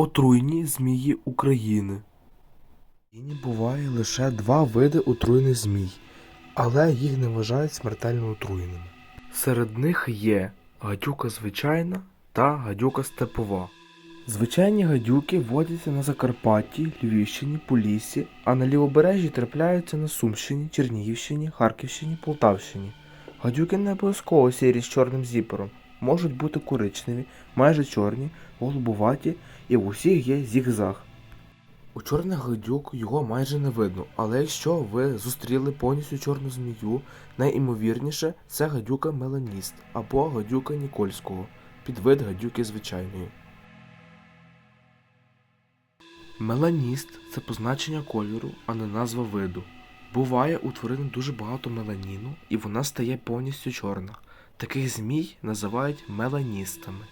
Отруйні змії України. В Україні буває лише два види отруйних змій, але їх не вважають смертельно отруєними. Серед них є гадюка звичайна та гадюка степова. Звичайні гадюки водяться на Закарпатті, Львівщині, Поліссі, а на лівобережжі трапляються на Сумщині, Чернігівщині, Харківщині, Полтавщині. Гадюки не обов'язково сірі з чорним зіпером, можуть бути коричневі, майже чорні, голубуваті і в усіх є зігзаг. У чорних гадюк його майже не видно, але якщо ви зустріли повністю чорну змію, найімовірніше це гадюка меланіст або гадюка Нікольського, підвид гадюки звичайної. Меланіст це позначення кольору, а не назва виду. Буває у тварини дуже багато меланіну, і вона стає повністю чорна. Таких змій називають меланістами.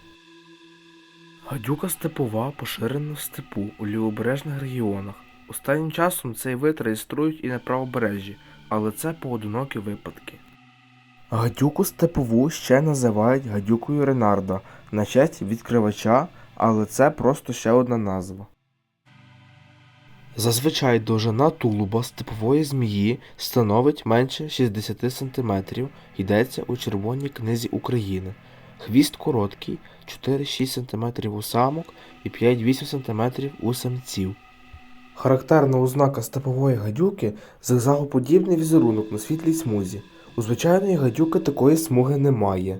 Гадюка степова поширена в степу у лівобережних регіонах. Останнім часом цей вид реєструють і на правобережжі, але це поодинокі випадки. Гадюку степову ще називають гадюкою Ренарда на честь відкривача, але це просто ще одна назва. Зазвичай довжина тулуба степової змії становить менше 60 см, йдеться у Червоній книзі України. Хвіст короткий 4-6 см у самок і 5-8 см у самців. Характерна ознака степової гадюки зигзагоподібний візерунок на світлій смузі. У звичайної гадюки такої смуги немає.